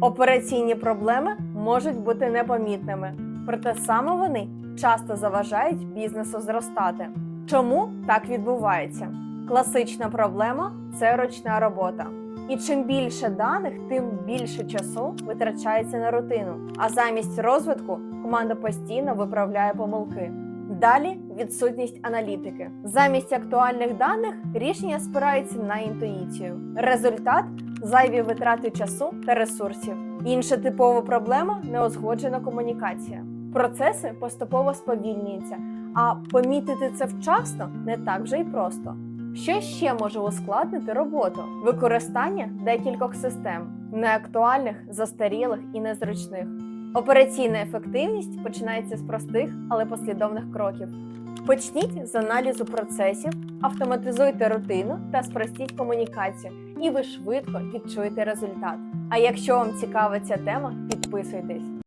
Операційні проблеми можуть бути непомітними, проте саме вони часто заважають бізнесу зростати. Чому так відбувається? Класична проблема це ручна робота. І чим більше даних, тим більше часу витрачається на рутину. А замість розвитку команда постійно виправляє помилки. Далі відсутність аналітики. Замість актуальних даних рішення спираються на інтуїцію. Результат зайві витрати часу та ресурсів. Інша типова проблема неозгоджена комунікація. Процеси поступово сповільнюються, а помітити це вчасно не так вже й просто. Що ще може ускладнити роботу? Використання декількох систем, неактуальних, застарілих і незручних. Операційна ефективність починається з простих, але послідовних кроків. Почніть з аналізу процесів, автоматизуйте рутину та спростіть комунікацію, і ви швидко відчуєте результат. А якщо вам цікава ця тема, підписуйтесь.